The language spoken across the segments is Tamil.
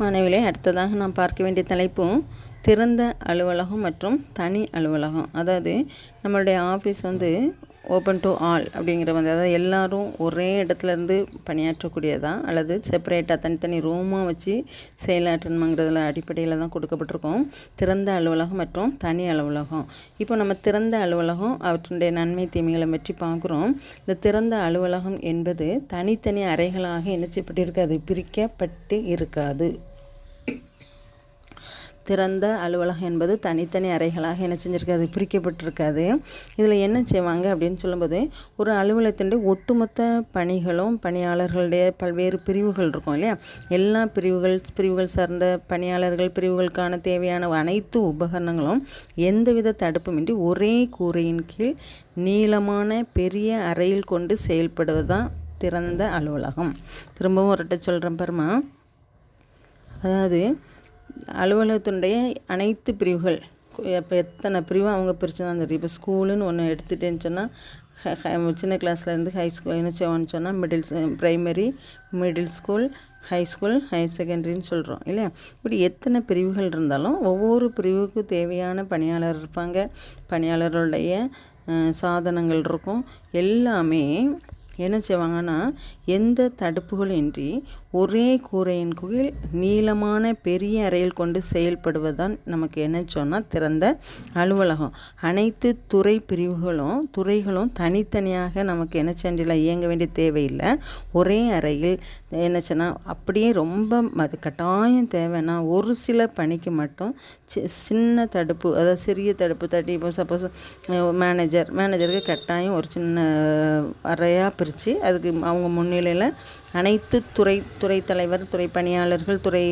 மாணவிகளே அடுத்ததாக நாம் பார்க்க வேண்டிய தலைப்பும் திறந்த அலுவலகம் மற்றும் தனி அலுவலகம். அதாவது நம்மளுடைய ஆஃபீஸ் வந்து ஓப்பன் டு ஆல் அப்படிங்கிற வந்து அதாவது எல்லோரும் ஒரே இடத்துல இருந்து அல்லது செப்பரேட்டாக தனித்தனி ரூமாக வச்சு செயலாற்றணுங்கிறதுல அடிப்படையில் தான் கொடுக்கப்பட்டிருக்கோம். திறந்த அலுவலகம் மற்றும் தனி அலுவலகம். இப்போ நம்ம திறந்த அலுவலகம் அவற்றுடைய நன்மை தீமைகளை பற்றி பார்க்குறோம். இந்த திறந்த அலுவலகம் என்பது தனித்தனி அறைகளாக என்ன செய்யப்பட்டிருக்காது பிரிக்கப்பட்டு இருக்காது. திறந்த அலுவலகம் என்பது தனித்தனி அறைகளாக என்ன செஞ்சுருக்காது பிரிக்கப்பட்டிருக்காது. இதில் என்ன செய்வாங்க அப்படின்னு சொல்லும்போது ஒரு அலுவலகத்தினுடைய ஒட்டுமொத்த பணிகளும் பணியாளர்களுடைய பல்வேறு பிரிவுகள் இருக்கும் இல்லையா? எல்லா பிரிவுகள் பிரிவுகள் சார்ந்த பணியாளர்கள் பிரிவுகளுக்கான தேவையான அனைத்து உபகரணங்களும் எந்தவித தடுப்புமின்றி ஒரே கூரையின் கீழ் நீளமான பெரிய அறையில் கொண்டு செயல்படுவது தான் திறந்த அலுவலகம். திரும்பவும் ஒருட்ட சொல்கிறேன் பாருமா அதாவது அலுவலகத்தினுடைய அனைத்து பிரிவுகள் இப்போ எத்தனை பிரிவு அவங்க பிரித்து தெரியும். இப்போ ஸ்கூலுன்னு ஒன்று எடுத்துட்டேன்னு சொன்னால் சின்ன கிளாஸ்லேருந்து ஹை ஸ்கூல் என்ன செய்வோம்னு சொன்னால் middle primary middle school high school higher செகண்டரின்னு சொல்கிறோம் இல்லையா? இப்படி எத்தனை பிரிவுகள் இருந்தாலும் ஒவ்வொரு பிரிவுக்கு தேவையான பணியாளர் இருப்பாங்க. பணியாளர்களுடைய சாதனங்கள் இருக்கும். எல்லாமே என்ன செய்வாங்கன்னா எந்த தடுப்புகளின்றி ஒரே கூரையின் கீழ் நீளமான பெரிய அறையில் கொண்டு செயல்படுவதுதான் நமக்கு என்ன சொன்னால் திறந்த அலுவலகம். அனைத்து துறை பிரிவுகளும் துறைகளும் தனித்தனியாக நமக்கு என்ன செஞ்சில் இயங்க வேண்டிய தேவையில்லை. ஒரே அறையில் என்ன சொன்னால் அப்படியே ரொம்ப அது கட்டாயம் தேவைன்னா ஒரு சில பணிக்கு மட்டும் சின்ன தடுப்பு அதாவது சிறிய தடுப்பு தட்டி இப்போ சப்போஸ் மேனேஜர் மேனேஜருக்கு கட்டாயம் ஒரு சின்ன அறையாக பிரித்து அதுக்கு அவங்க முன்னிலையில் அனைத்து துறை துறை தலைவர் துறை பணியாளர்கள் துறை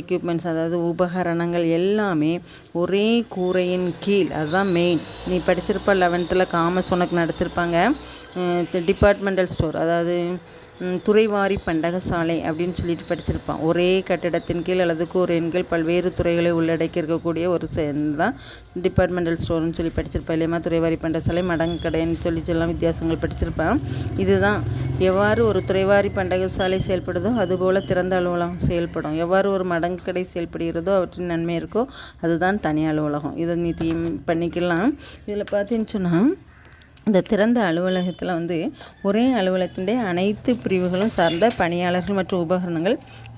எக்யூப்மெண்ட்ஸ் அதாவது உபகரணங்கள் எல்லாமே ஒரே கூரையின் கீழ் அதுதான் மெயின் நீ படிச்சிருப்ப லெவன்த்தில் காமர்ஸ் உனக்கு நடத்திருப்பாங்க. டிபார்ட்மெண்டல் ஸ்டோர் அதாவது துறைவாரி பண்டகசாலை அப்படின்னு சொல்லிட்டு படிச்சிருப்பான். ஒரே கட்டிடத்தின் கீழ் அல்லது கூரையின் கீழ் பல்வேறு துறைகளை உள்ளடக்கி இருக்கக்கூடிய ஒரு தான் டிபார்ட்மெண்டல் ஸ்டோர்னு சொல்லி படிச்சிருப்பேன். இல்லையம்மா துறைவாரி பண்டகசாலை மடங்கு கடைன்னு சொல்லி சொல்லலாம் வித்தியாசங்கள் படிச்சிருப்பேன். இதுதான் எவ்வாறு ஒரு துறைவாரி பண்டகசாலை செயல்படுதோ அதுபோல் திறந்த அலுவலகம் செயல்படும். எவ்வாறு ஒரு மடங்கு கடை செயல்படுகிறதோ அவற்றின் நன்மை இருக்கோ அதுதான் தனி அலுவலகம். இதை நீ பண்ணிக்கலாம். இதில் பார்த்தீங்கன்னு சொன்னால் இந்த திறந்த அலுவலகத்தில் வந்து ஒரே அலுவலகத்தினுடைய அனைத்து பிரிவுகளும் சார்ந்த பணியாளர்கள் மற்றும் உபகரணங்கள்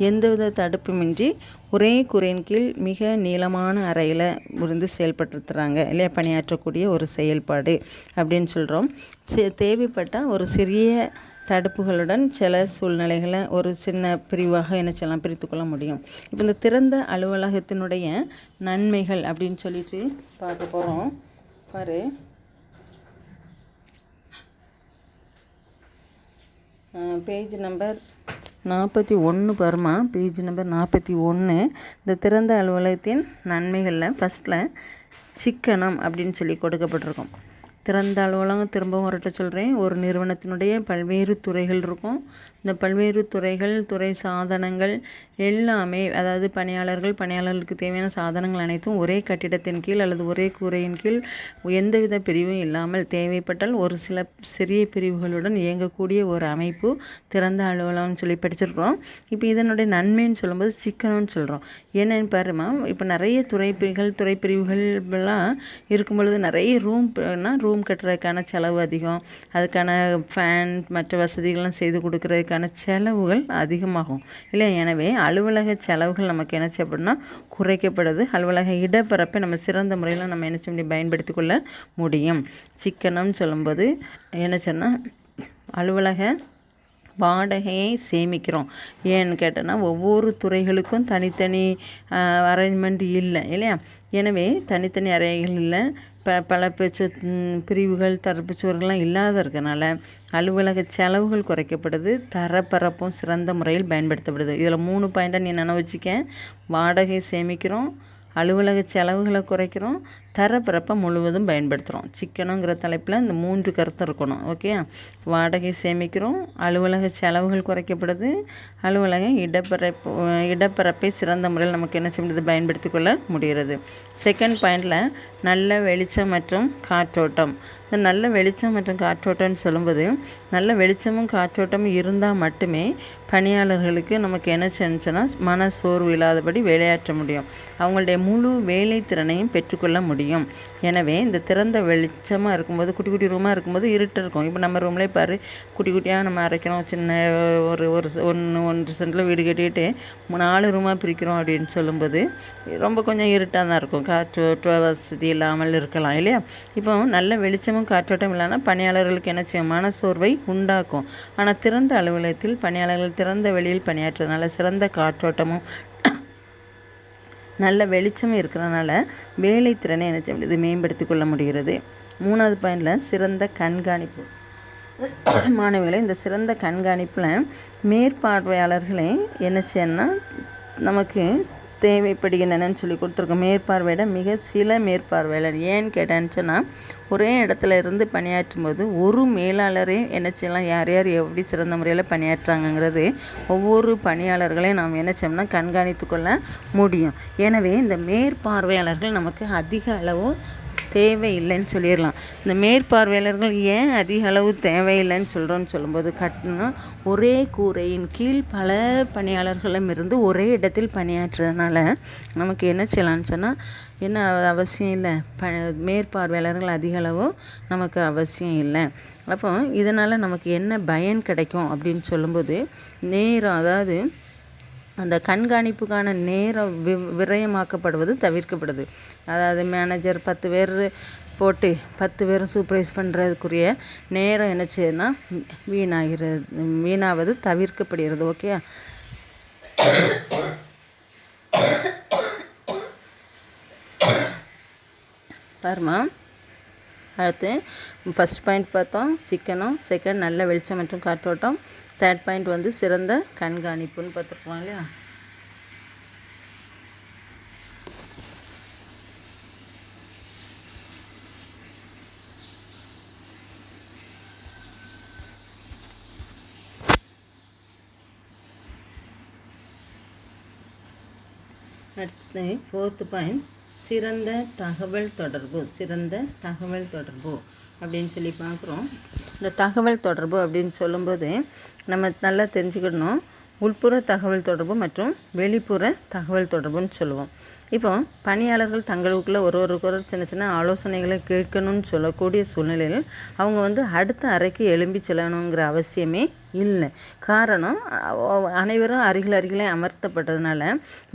எந்தவித தடுப்புமின்றி ஒரே குறையின் கீழ் மிக நீளமான அறையில் இருந்து செயல்பட்டுறாங்க இல்லையா? பணியாற்றக்கூடிய ஒரு செயல்பாடு அப்படின்னு சொல்கிறோம் தேவைப்பட்டால் ஒரு சிறிய தடுப்புகளுடன் சில சூழ்நிலைகளை ஒரு சின்ன பிரிவாக என்ன செய்யலாம்? பிரித்துக்கொள்ள முடியும். இப்போ இந்த திறந்த அலுவலகத்தினுடைய நன்மைகள் அப்படின்னு சொல்லிட்டு பார்க்க போகிறோம் பாரு. பேஜ் நம்பர் நாற்பத்தி ஒன்று பருமா பேஜ் நம்பர் நாற்பத்தி ஒன்று இந்த திறந்த அலுவலகத்தின் நன்மைகளில் ஃபஸ்ட்டில் சிக்கனம் அப்படின்னு சொல்லி கொடுக்கப்பட்டிருக்கோம். திறந்த அலுவலகம் திரும்பவும் வரட்ட சொல்கிறேன் ஒரு நிறுவனத்தினுடைய பல்வேறு துறைகள் இருக்கும். இந்த பல்வேறு துறைகள் துறை சாதனங்கள் எல்லாமே அதாவது பணியாளர்கள் பணியாளர்களுக்கு தேவையான சாதனங்கள் அனைத்தும் ஒரே கட்டிடத்தின் கீழ் அல்லது ஒரே கூரையின் கீழ் எந்தவித பிரிவும் இல்லாமல் தேவைப்பட்டால் ஒரு சில சிறிய பிரிவுகளுடன் இயங்கக்கூடிய ஒரு அமைப்பு திறந்த அலுவலகம்னு சொல்லி படிச்சிருக்கிறோம். இப்போ இதனுடைய நன்மைன்னு சொல்லும்போது சிக்கனம்னு சொல்கிறோம் என்னென்னு பாருமா இப்போ நிறைய துறை பிரிவுகள் துறை பிரிவுகள்லாம் இருக்கும் பொழுது நிறைய ரூம்னா ரூம் ரூம் கட்டுறதுக்கான செலவு அதிகம். அதுக்கான ஃபேன் மற்ற வசதிகள்லாம் செய்து கொடுக்கறதுக்கான செலவுகள் அதிகமாகும். இல்லை எனவே அலுவலக செலவுகள் நமக்கு என்ன செய்யப்படும்னா குறைக்கப்படுது. அலுவலக இடப்பரப்பை நம்ம சிறந்த முறையில் நம்ம என்ன செய்ய முடியும்? பயன்படுத்தி கொள்ள முடியும். சிக்கனம்னு சொல்லும்போது என்ன சொன்னால் அலுவலக வாடகையை சேமிக்கிறோம். ஏன்னு கேட்டோன்னா ஒவ்வொரு துறைகளுக்கும் தனித்தனி அரேஞ்ச்மெண்ட் இல்லை. இல்லையா? எனவே தனித்தனி அறைகள் இல்லை. ப பல பேச்சு பிரிவுகள் தரப்புச்சுவர்கள்லாம் இல்லாத இருக்கனால அலுவலக செலவுகள் குறைக்கப்படுது தரப்பரப்பும் சிறந்த முறையில் பயன்படுத்தப்படுது. இதில் மூணு பாயிண்ட்டை நீ நினைவு வச்சுக்க? வாடகை சேமிக்கிறோம் அலுவலக செலவுகளை குறைக்கிறோம். தரப்பிறப்பை முழுவதும் பயன்படுத்துகிறோம் சிக்கனுங்கிற தலைப்பில் இந்த மூன்று கருத்து இருக்கணும். ஓகே? வாடகை சேமிக்கிறோம். அலுவலக செலவுகள் குறைக்கப்படுது. அலுவலக இடப்பரப்பு இடப்பரப்பை சிறந்த முறையில் நமக்கு என்ன செய்ய பயன்படுத்தி கொள்ள முடிகிறது. செகண்ட் பாயிண்டில் நல்ல வெளிச்சம் மற்றும் காற்றோட்டம். இந்த நல்ல வெளிச்சம் மற்றும் காற்றோட்டம்னு சொல்லும்போது நல்ல வெளிச்சமும் காற்றோட்டமும் இருந்தால் மட்டுமே பணியாளர்களுக்கு நமக்கு என்ன செஞ்சுன்னா மன சோர்வு இல்லாதபடி வேலையாற்ற முடியும். அவங்களுடைய முழு வேலை திறனையும் பெற்றுக்கொள்ள முடியும். எனவே இந்த திறந்த வெளிச்சமாக இருக்கும்போது குட்டி குட்டி ரூமாக இருக்கும்போது இருட்டு இருக்கும். இப்போ நம்ம ரூம்லேயே பாரு குட்டி குட்டியாக நம்ம அரைக்கிறோம் சின்ன ஒரு ஒரு ஒன்று ஒன்று சென்டில் வீடு கட்டிக்கிட்டு நாலு ரூமாக பிரிக்கிறோம் அப்படின்னு சொல்லும்போது ரொம்ப கொஞ்சம் இருட்டாக தான் இருக்கும். காற்று வசதி இல்லாமல் இருக்கலாம் இல்லையா? இப்போ நல்ல வெளிச்சமும் காற்றோட்டம் இல்லைன்னா பணியாளர்களுக்கு என்ன செய்யும்? மன சோர்வை உண்டாக்கும். ஆனால் திறந்த அலுவலகத்தில் பணியாளர்கள் திறந்த வெளியில் பணியாற்றுறதுனால சிறந்த காற்றோட்டமும் நல்ல வெளிச்சமும் இருக்கிறனால வேலை திறனை என்ன செய்ய முடியுது? மேம்படுத்தி கொள்ள முடிகிறது. மூணாவது பாயிண்டில் சிறந்த கண்காணிப்பு. மாணவிகளை இந்த சிறந்த கண்காணிப்பில் மேற்பார்வையாளர்களை என்ன செய்யணும்னா நமக்கு தேவைப்படுகின்றனன்னு சொல்லி கொடுத்துருக்கோம். மேற்பார்வையிட மிக சில மேற்பார்வையாளர். ஏன்னு கேட்டேன்னு ஒரே இடத்துல இருந்து பணியாற்றும் போது ஒரு மேலாளரே என்ன செய்யலாம்? யார் யார் எப்படி சிறந்த முறையில் பணியாற்றுறாங்கங்கிறது ஒவ்வொரு பணியாளர்களையும் நாம் என்ன செய்யணும்னா கண்காணித்து கொள்ள முடியும். எனவே இந்த மேற்பார்வையாளர்கள் நமக்கு அதிக அளவு தேவையில்லைன்னு சொல்லிடலாம். இந்த மேற்பார்வையாளர்கள் ஏன் அதிக அளவு தேவையில்லைன்னு சொல்கிறோன்னு சொல்லும்போது கட்டணம் ஒரே கூரையின் கீழ் பல பணியாளர்களும் இருந்து ஒரே இடத்தில் பணியாற்றுறதுனால நமக்கு என்ன செய்யலான்னு சொன்னால் என்ன அவசியம் இல்லை. ப மேற்பார்வையாளர்கள் அதிக அளவு நமக்கு அவசியம் இல்லை. அப்போ இதனால் நமக்கு என்ன பயன் கிடைக்கும் அப்படின்னு சொல்லும்போது நேரம் அதாவது அந்த கண்காணிப்புக்கான நேரம் வி விரயமாக்கப்படுவது தவிர்க்கப்படுது. அதாவது மேனேஜர் பத்து பேர் போட்டு பத்து பேரும் சூப்பர்வைஸ் பண்ணுறதுக்குரிய நேரம் என்ன செய்யுதுன்னா வீணாகிறது வீணாவது தவிர்க்கப்படுகிறது ஓகே பாருமா அடுத்து ஃபஸ்ட் பாயிண்ட் பார்த்தோம். சிக்கனும் செகண்ட் நல்ல வெளிச்சம் மற்றும் காற்றோட்டம். தேர்ட் பாயிண்ட் வந்து சிறந்த கண்காணிப்புன்னு பார்த்துருக்கோம் இல்லையா? அடுத்து ஃபோர்த்து பாயிண்ட் சிறந்த தகவல் தொடர்பு சிறந்த தகவல் தொடர்பு. அப்படின்னு சொல்லி பார்க்குறோம். இந்த தகவல் தொடர்பு அப்படின்னு சொல்லும்போது நம்ம நல்லா தெரிஞ்சுக்கிடணும். உள்புற தகவல் தொடர்பு மற்றும் வெளிப்புற தகவல் தொடர்புன்னு சொல்லுவோம். இப்போ பணியாளர்கள் தங்களுக்குள்ளே ஒரு ஒருக்கொரு சின்ன சின்ன ஆலோசனைகளை கேட்கணும்னு சொல்லக்கூடிய சூழ்நிலையில் அவங்க வந்து அடுத்த அறைக்கு எழும்பி செல்லணுங்கிற அவசியமே இல்லை. காரணம் அனைவரும் அருகில் அருகிலே அமர்த்தப்பட்டதுனால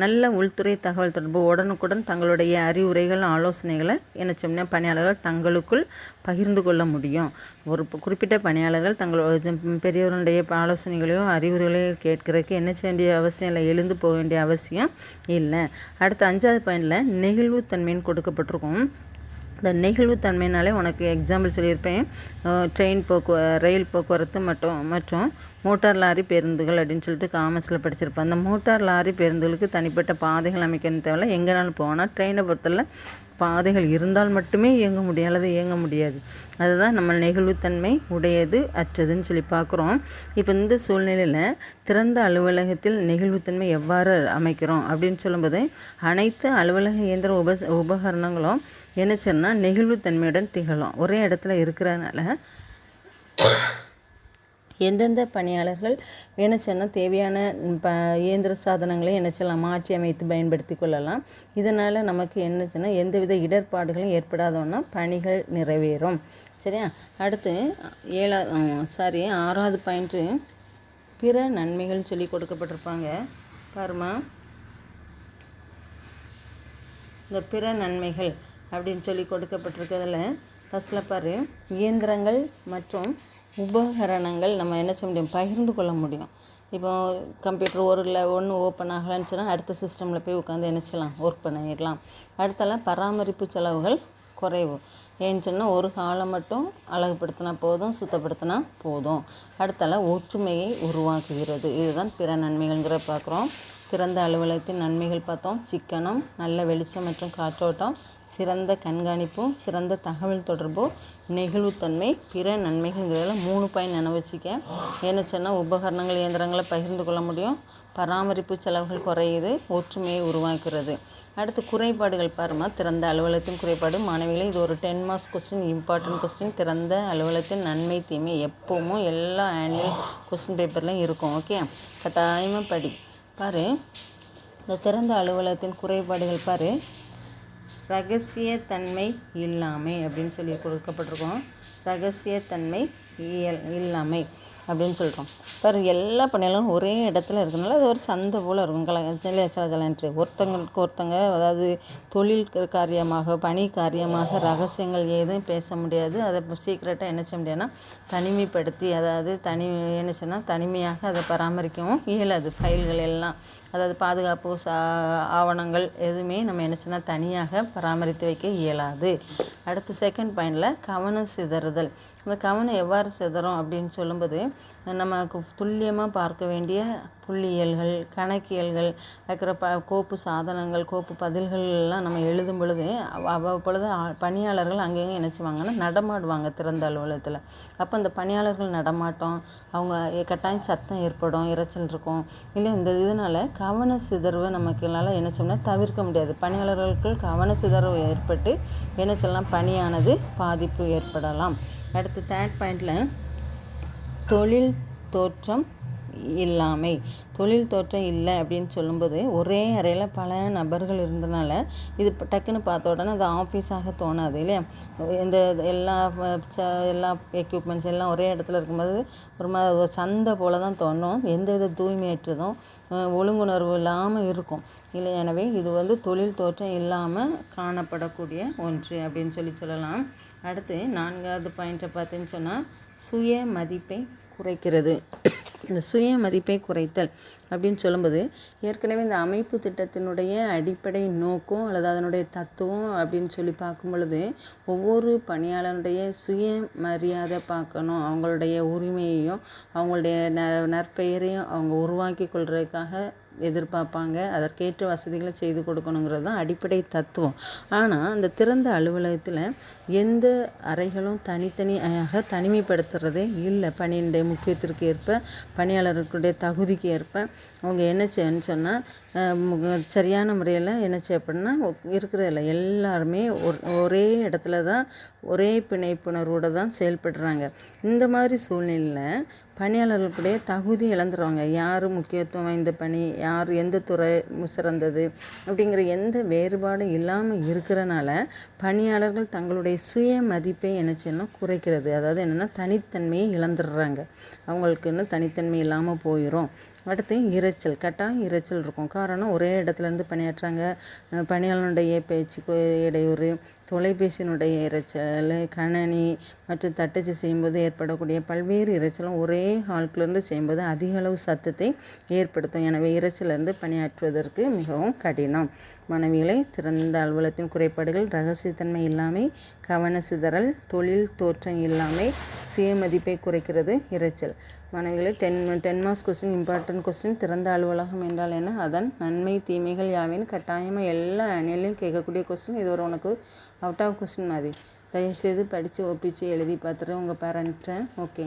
நல்ல உள்துறை தகவல் தொடர்பு உடனுக்குடன் தங்களுடைய அறிவுரைகள் ஆலோசனைகளை என்ன சொன்னால் பணியாளர்கள் தங்களுக்குள் பகிர்ந்து கொள்ள முடியும். ஒரு குறிப்பிட்ட பணியாளர்கள் தங்களோட பெரியவருடைய ஆலோசனைகளையோ அறிவுரைகளையோ கேட்கறதுக்கு என்ன செய்ய வேண்டிய அவசியம் இல்லை எழுந்து போக வேண்டிய அவசியம் இல்லை. அடுத்த அஞ்சாவது பாயிண்டில் நெகிழ்வுத்தன்மைன்னு கொடுக்கப்பட்டிருக்கும். இந்த நெகிழ்வுத்தன்மைனாலே உனக்கு எக்ஸாம்பிள் சொல்லியிருப்பேன். ட்ரெயின் போக்குவ ரயில் போக்குவரத்து மற்றும் மற்றும் மோட்டார் லாரி பேருந்துகள் அப்படின்னு சொல்லிட்டு காமர்ஸில் படிச்சிருப்பேன். அந்த மோட்டார் லாரி பேருந்துகளுக்கு தனிப்பட்ட பாதைகள் அமைக்கணும் தேவையில்ல. எங்கேனாலும் போனால் ட்ரெயினை பொறுத்தல பாதைகள் இருந்தால் மட்டுமே இயங்க முடியும். அல்லது இயங்க முடியாது. அதுதான் நம்ம நெகிழ்வுத்தன்மை உடையது அற்றதுன்னு சொல்லி பார்க்குறோம். இப்போ இந்த சூழ்நிலையில் திறந்த அலுவலகத்தில் நெகிழ்வுத்தன்மை எவ்வாறு அமைக்கிறோம் அப்படின்னு சொல்லும்போது அனைத்து அலுவலக இயந்திர உப உபகரணங்களும் என்ன சொன்னால் நெகிழ்வுத்தன்மையுடன் திகழும். ஒரே இடத்துல இருக்கிறதுனால எந்தெந்த பணியாளர்கள் என்ன சொன்னால் தேவையான ப இயந்திர சாதனங்களை என்ன செய்யலாம் மாற்றி அமைத்து பயன்படுத்தி கொள்ளலாம். இதனால் நமக்கு என்ன சொன்னால் எந்தவித இடர்பாடுகளும் ஏற்படாதோன்னா பணிகள் நிறைவேறும். சரியா? அடுத்து ஏழா சாரி ஆறாவது பாயிண்ட்டு பிற நன்மைகள் சொல்லி கொடுக்கப்பட்டிருப்பாங்க. பாருமா இந்த பிற நன்மைகள். அப்படின்னு சொல்லி கொடுக்கப்பட்டிருக்கிறதுல. ஃபஸ்ட்டில் பாரு இயந்திரங்கள் மற்றும் உபகரணங்கள் நம்ம என்ன செய்ய முடியும்? பகிர்ந்து கொள்ள முடியும். இப்போ கம்ப்யூட்டர் ஒரு இல்லை ஒன்று ஓப்பன் ஆகலைன்னு சொன்னால் அடுத்த சிஸ்டமில் போய் உட்காந்து என்ன செய்யலாம்? ஒர்க் பண்ணிடலாம். அடுத்தெல்லாம் பராமரிப்பு செலவுகள் குறைவு. ஏன்னு சொன்னால் ஒரு காலம் மட்டும் அழகுபடுத்தினா போதும் சுத்தப்படுத்தினா போதும். அடுத்தால ஒற்றுமையை உருவாக்குகிறது. இதுதான் பிற நன்மைகள்ங்கிற பார்க்குறோம். திறந்த அலுவலகத்தின் நன்மைகள் பார்த்தோம். சிக்கனம் நல்ல வெளிச்சம் மற்றும் காற்றோட்டம் சிறந்த கண்காணிப்பும் சிறந்த தகவல் தொடர்பும் நெகிழ்வுத்தன்மை பிற நன்மைகள்ங்கிறதெல்லாம் மூணு பாயிண்ட் நினைவச்சிக்க வச்சுக்க என்ன சொன்னால் உபகரணங்கள் இயந்திரங்களை பகிர்ந்து கொள்ள முடியும். பராமரிப்பு செலவுகள் குறையுது ஒற்றுமையை உருவாக்குறது. அடுத்து குறைபாடுகள் பாருமா திறந்த அலுவலகத்தின் குறைபாடு. மாணவிகளை இது ஒரு ten marks question important question திறந்த அலுவலகத்தின் நன்மை தீமை எப்பவும் எல்லா ஆனுவல் கொஸ்டின் பேப்பர்லையும் இருக்கும் ஓகே கட்டாயமாக படி. பாரு இந்த திறந்த அலுவலகத்தின் குறைபாடுகள் பாரு. ரகசியத்தன்மை இல்லாமை அப்படின்னு சொல்லி கொடுக்கப்பட்டிருக்கோம். ரகசியத்தன்மை இயல் இல்லாமை. அப்படின்னு சொல்கிறோம் பாரு எல்லா பணியாளரும் ஒரே இடத்துல இருக்கனால அது ஒரு சந்தை போல் இருக்கும். கல சலச்சலன்ட்டு ஒருத்தங்களுக்கு ஒருத்தங்க அதாவது தொழில் காரியமாக பணி காரியமாக ரகசியங்கள் ஏதும் பேச முடியாது. அதை சீக்கிரட்டாக என்ன செய்ய முடியாதுன்னா தனிமைப்படுத்தி அதாவது தனி என்ன சொன்னால் தனிமையாக அதை பராமரிக்கவும் இயலாது. ஃபைல்கள் எல்லாம் அதாவது பாதுகாப்பு சா ஆவணங்கள் எதுவுமே நம்ம என்ன சொன்னால் தனியாக பராமரித்து வைக்க இயலாது. அடுத்து செகண்ட் பாயிண்டில் கவனம் சிதறுதல். இந்த கவனம் எவ்வாறு சிதறும் அப்படின்னு சொல்லும்போது நமக்கு துல்லியமாக பார்க்க வேண்டிய புள்ளியியல்கள் கணக்கியல்கள் வைக்கிற ப கோப்பு சாதனங்கள் கோப்பு பதில்கள் எல்லாம் நம்ம எழுதும் பொழுது அவ்வப்பொழுது ஆ- பணியாளர்கள் அங்கேயும் என்ன செய்வாங்கன்னா நடமாடுவாங்க திறந்த அலுவலகத்தில். அப்போ அந்த பணியாளர்கள் நடமாட்டம் அவங்க கட்டாயம் சத்தம் ஏற்படும் இரைச்சல் இருக்கும். இல்லை இந்த இதனால் கவன சிதறவை நமக்குனால என்ன சொன்னால் தவிர்க்க முடியாது. பணியாளர்களுக்கு கவன சிதறவு ஏற்பட்டு என்ன சொல்லலாம் பணியானது பாதிப்பு ஏற்படலாம். அடுத்து தேர்ட் பாயிண்டில் தொழில் தோற்றம் இல்லாமை. தொழில் தோற்றம் இல்லை அப்படின்னு சொல்லும்போது ஒரே அறையில் பல நபர்கள் இருந்தனால இது டக்குன்னு பார்த்த உடனே அது ஆஃபீஸாக தோணாது இல்லையா? இந்த எல்லா ச- எல்லா எக்யூப்மெண்ட்ஸ் எல்லாம் ஒரே இடத்துல இருக்கும்போது ஒரு மாதிரி ஒரு சந்தை போல தான் தோணும். எந்த வித தூய்மையற்றதும் ஒழுங்குணர்வு இல்லாமல் இருக்கும். இல்லை எனவே இது வந்து தொழில் தோற்றம் இல்லாமல் காணப்படக்கூடிய ஒன்று அப்படின்னு சொல்லி சொல்லலாம். அடுத்து நான்காவது பாயிண்ட்டை பார்த்தேன்னு சொன்னால் சுய மதிப்பை குறைக்கிறது. இந்த சுய மதிப்பை குறைத்தல் அப்படின்னு சொல்லும்போது ஏற்கனவே இந்த அமைப்பு திட்டத்தினுடைய அடிப்படை நோக்கம் அல்லது அதனுடைய தத்துவம் அப்படின்னு சொல்லி பார்க்கும் பொழுது ஒவ்வொரு பணியாளருடைய சுய மரியாதை பார்க்கணும். அவங்களுடைய உரிமையையும் அவங்களுடைய ந நற்பெயரையும் அவங்க உருவாக்கி கொள்வதற்காக எதிர்பார்ப்பாங்க. அதற்கேற்ற வசதிகளை செய்து கொடுக்கணுங்கிறது தான் அடிப்படை தத்துவம். ஆனால் அந்த திறந்த அலுவலகத்தில் எந்த அறைகளும் தனித்தனியாக தனிமைப்படுத்துறதே இல்லை. பணியினுடைய முக்கியத்திற்கு ஏற்ப பணியாளர்களுடைய தகுதிக்கு ஏற்ப அவங்க என்ன செய்யணும்னு சொன்னால் சரியான முறையில் என்ன செய்யப்படும்னா இருக்கிறதில்ல எல்லாருமே ஒரே இடத்துல தான் ஒரே பிணைப்புணர்வோடு தான் செயல்படுறாங்க. இந்த மாதிரி சூழ்நிலையில் பணியாளர்களுடைய தகுதி இழந்துருவாங்க. யார் முக்கியத்துவம் வாய்ந்த பணி யார் எந்த துறை சிறந்தது அப்படிங்கிற எந்த வேறுபாடும் இல்லாமல் இருக்கிறனால பணியாளர்கள் தங்களுடைய சுய மதிப்பை என்ன செய்யணும் குறைக்கிறது. அதாவது என்னென்னா தனித்தன்மையை இழந்துடுறாங்க. அவங்களுக்கு இன்னும் தனித்தன்மை இல்லாமல் போயிடும் அடுத்து இரைச்சல் கட்டாயம் இரைச்சல் இருக்கும். காரணம் ஒரே இடத்துலேருந்து பணியாற்றாங்க. பணியாற்றுறாங்க பணியாளனுடைய பேச்சுக்கு இடையூறு தொலைபேசியினுடைய இரைச்சல் கணனி மற்றும் தட்டச்சு செய்யும்போது ஏற்படக்கூடிய பல்வேறு இரைச்சலும் ஒரே ஹால்குலேருந்து செய்யும்போது அதிக அளவு சத்தத்தை ஏற்படுத்தும். எனவே இரைச்சலிருந்து பணியாற்றுவதற்கு மிகவும் கடினம். மனைவிகளை சிறந்த அலுவலகத்தின் குறைபாடுகள் ரகசியத்தன்மை இல்லாமை கவன சிதறல் தொழில் தோற்றம் இல்லாமை சுயமதிப்பை குறைக்கிறது இரைச்சல். மனைவிகளை ten ten marks question important question திறந்த அலுவலகம் என்றால் என்ன? அதன் நன்மை தீமைகள் யாவின் கட்டாயமாக எல்லா அணிலையும் கேட்கக்கூடிய கொஸ்டின் இது ஒரு உனக்கு அவுட் ஆஃப் கொஸ்டின் மாதிரி. தயவுசெய்து படித்து ஒப்பிச்சு எழுதி பார்த்துட்டு உங்கள் பேரண்ட்டை ஓகே